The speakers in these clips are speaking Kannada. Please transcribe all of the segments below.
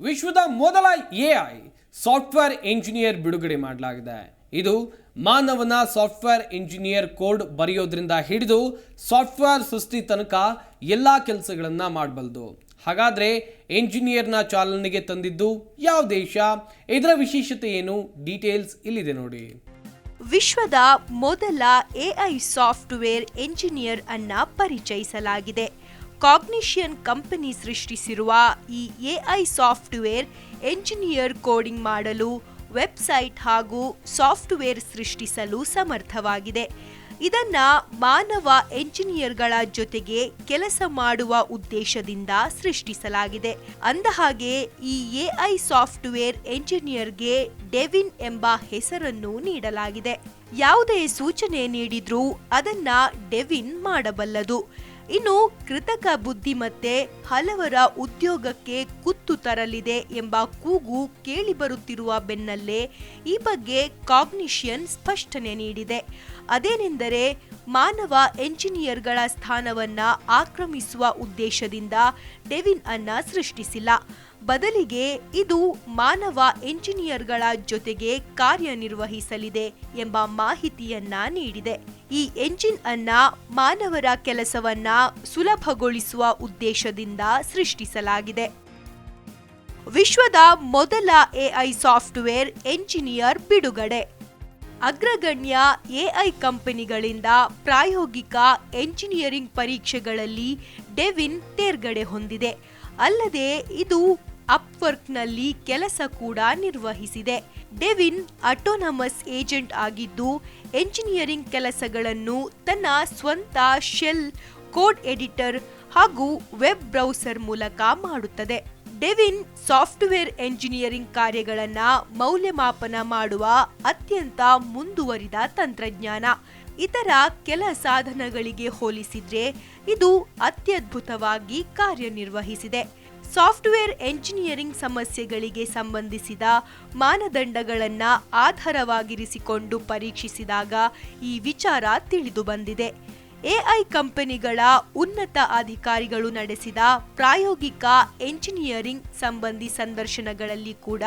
ವಿಶ್ವದ ಮೊದಲ ಎಐ ಸಾಫ್ಟ್ವೇರ್ ಇಂಜಿನಿಯರ್ ಬಿಡುಗಡೆ ಮಾಡಲಾಗಿದೆ. ಇದು ಮಾನವನ ಸಾಫ್ಟ್ವೇರ್ ಇಂಜಿನಿಯರ್ ಕೋಡ್ ಬರೆಯೋದ್ರಿಂದ ಹಿಡಿದು ಸಾಫ್ಟ್ವೇರ್ ಸೃಷ್ಟಿ ತನಕ ಎಲ್ಲ ಕೆಲಸಗಳನ್ನ ಮಾಡಬಲ್ಲದು ಹಾಗಾದ್ರೆ ಇಂಜಿನಿಯರ್ನ ಚಾಲನೆಗೆ ತಂದಿದ್ದು ಯಾವ ದೇಶ? ಇದರ ವಿಶೇಷತೆ ಏನು? ಡೀಟೇಲ್ಸ್ ಇಲ್ಲಿದೆ ನೋಡಿ. ವಿಶ್ವದ ಮೊದಲ ಎಐ ಸಾಫ್ಟ್ವೇರ್ ಎಂಜಿನಿಯರ್ ಅನ್ನ ಪರಿಚಯಿಸಲಾಗಿದೆ. ಕಾಗ್ನಿಷಿಯನ್ ಕಂಪನಿ ಸೃಷ್ಟಿಸಿರುವ ಈ ಎಐ ಸಾಫ್ಟ್ವೇರ್ ಎಂಜಿನಿಯರ್ ಕೋಡಿಂಗ್ ಮಾಡಲು ವೆಬ್ಸೈಟ್ ಹಾಗೂ ಸಾಫ್ಟ್ವೇರ್ ಸೃಷ್ಟಿಸಲು ಸಮರ್ಥವಾಗಿದೆ. ಇದನ್ನ ಮಾನವ ಎಂಜಿನಿಯರ್ಗಳ ಜೊತೆಗೆ ಕೆಲಸ ಮಾಡುವ ಉದ್ದೇಶದಿಂದ ಸೃಷ್ಟಿಸಲಾಗಿದೆ. ಅಂದಹಾಗೆ ಈ ಎಐ ಸಾಫ್ಟ್ವೇರ್ ಎಂಜಿನಿಯರ್ಗೆ ಡೆವಿನ್ ಎಂಬ ಹೆಸರನ್ನು ನೀಡಲಾಗಿದೆ. ಯಾವುದೇ ಸೂಚನೆ ನೀಡಿದ್ರೂ ಅದನ್ನ ಡೆವಿನ್ ಮಾಡಬಲ್ಲದು. ಇನ್ನು ಕೃತಕ ಬುದ್ಧಿಮತ್ತೆ ಹಲವರ ಉದ್ಯೋಗಕ್ಕೆ ಕುತ್ತು ತರಲಿದೆ ಎಂಬ ಕೂಗು ಕೇಳಿಬರುತ್ತಿರುವ ಬೆನ್ನಲ್ಲೇ ಈ ಬಗ್ಗೆ ಕಾಗ್ನಿಷಿಯನ್ ಸ್ಪಷ್ಟನೆ ನೀಡಿದೆ. ಅದೇನೆಂದರೆ ಮಾನವ ಎಂಜಿನಿಯರ್ಗಳ ಸ್ಥಾನವನ್ನ ಆಕ್ರಮಿಸುವ ಉದ್ದೇಶದಿಂದ ಡೆವಿನ್ ಅನ್ನ ಸೃಷ್ಟಿಸಿಲ್ಲ. ಬದಲಿಗೆ ಇದು ಮಾನವ ಎಂಜಿನಿಯರ್ಗಳ ಜೊತೆಗೆ ಕಾರ್ಯನಿರ್ವಹಿಸಲಿದೆ ಎಂಬ ಮಾಹಿತಿಯನ್ನ ನೀಡಿದೆ. ಈ ಎಂಜಿನ್ ಅನ್ನ ಮಾನವರ ಕೆಲಸವನ್ನ ಸುಲಭಗೊಳಿಸುವ ಉದ್ದೇಶದಿಂದ ಸೃಷ್ಟಿಸಲಾಗಿದೆ. ವಿಶ್ವದ ಮೊದಲ ಎಐ ಸಾಫ್ಟ್ವೇರ್ ಎಂಜಿನಿಯರ್ ಬಿಡುಗಡೆ. ಅಗ್ರಗಣ್ಯ ಎಐ ಕಂಪನಿಗಳಿಂದ ಪ್ರಾಯೋಗಿಕ ಎಂಜಿನಿಯರಿಂಗ್ ಪರೀಕ್ಷೆಗಳಲ್ಲಿ ಡೆವಿನ್ ತೇರ್ಗಡೆ ಹೊಂದಿದೆ. ಅಲ್ಲದೆ ಇದು ಅಪ್ವರ್ಕ್ನಲ್ಲಿ ಕೆಲಸ ಕೂಡ ನಿರ್ವಹಿಸಿದೆ. ಡೆವಿನ್ ಅಟೋನಮಸ್ ಏಜೆಂಟ್ ಆಗಿದ್ದು ಎಂಜಿನಿಯರಿಂಗ್ ಕೆಲಸಗಳನ್ನು ತನ್ನ ಸ್ವಂತ ಶೆಲ್ ಕೋಡ್ ಎಡಿಟರ್ ಹಾಗೂ ವೆಬ್ ಬ್ರೌಸರ್ ಮೂಲಕ ಮಾಡುತ್ತದೆ. ಡೆವಿನ್ ಸಾಫ್ಟ್ವೇರ್ ಎಂಜಿನಿಯರಿಂಗ್ ಕಾರ್ಯಗಳನ್ನು ಮೌಲ್ಯಮಾಪನ ಮಾಡುವ ಅತ್ಯಂತ ಮುಂದುವರಿದ ತಂತ್ರಜ್ಞಾನ. ಇತರ ಕೆಲ ಸಾಧನಗಳಿಗೆ ಹೋಲಿಸಿದ್ರೆ ಇದು ಅತ್ಯದ್ಭುತವಾಗಿ ಕಾರ್ಯನಿರ್ವಹಿಸಿದೆ. ಸಾಫ್ಟ್ವೇರ್ ಎಂಜಿನಿಯರಿಂಗ್ ಸಮಸ್ಯೆಗಳಿಗೆ ಸಂಬಂಧಿಸಿದ ಮಾನದಂಡಗಳನ್ನು ಆಧಾರವಾಗಿರಿಸಿಕೊಂಡು ಪರೀಕ್ಷಿಸಿದಾಗ ಈ ವಿಚಾರ ತಿಳಿದು ಬಂದಿದೆ. ಎಐ ಕಂಪನಿಗಳ ಉನ್ನತ ಅಧಿಕಾರಿಗಳು ನಡೆಸಿದ ಪ್ರಾಯೋಗಿಕ ಎಂಜಿನಿಯರಿಂಗ್ ಸಂಬಂಧಿ ಸಂದರ್ಶನಗಳಲ್ಲಿ ಕೂಡ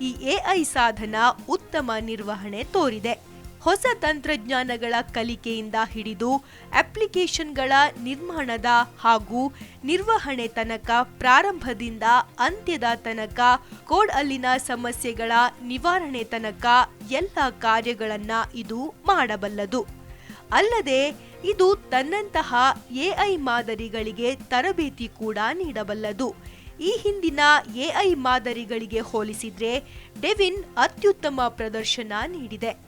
ಈ ಎಐ ಸಾಧನ ಉತ್ತಮ ನಿರ್ವಹಣೆ ತೋರಿದೆ. ಹೊಸ ತಂತ್ರಜ್ಞಾನಗಳ ಕಲಿಕೆಯಿಂದ ಹಿಡಿದು ಅಪ್ಲಿಕೇಶನ್ಗಳ ನಿರ್ಮಾಣದ ಹಾಗೂ ನಿರ್ವಹಣೆ ತನಕ ಪ್ರಾರಂಭದಿಂದ ಅಂತ್ಯದ ತನಕ ಕೋಡ್ ಅಲ್ಲಿನ ಸಮಸ್ಯೆಗಳ ನಿವಾರಣೆ ತನಕ ಎಲ್ಲ ಕಾರ್ಯಗಳನ್ನು ಇದು ಮಾಡಬಲ್ಲದು. ಅಲ್ಲದೆ ಇದು ತನ್ನಂತಹ ಎಐ ಮಾದರಿಗಳಿಗೆ ತರಬೇತಿ ಕೂಡ ನೀಡಬಲ್ಲದು. ಈ ಹಿಂದಿನ ಎಐ ಮಾದರಿಗಳಿಗೆ ಹೋಲಿಸಿದರೆ ಡೆವಿನ್ ಅತ್ಯುತ್ತಮ ಪ್ರದರ್ಶನ ನೀಡಿದೆ.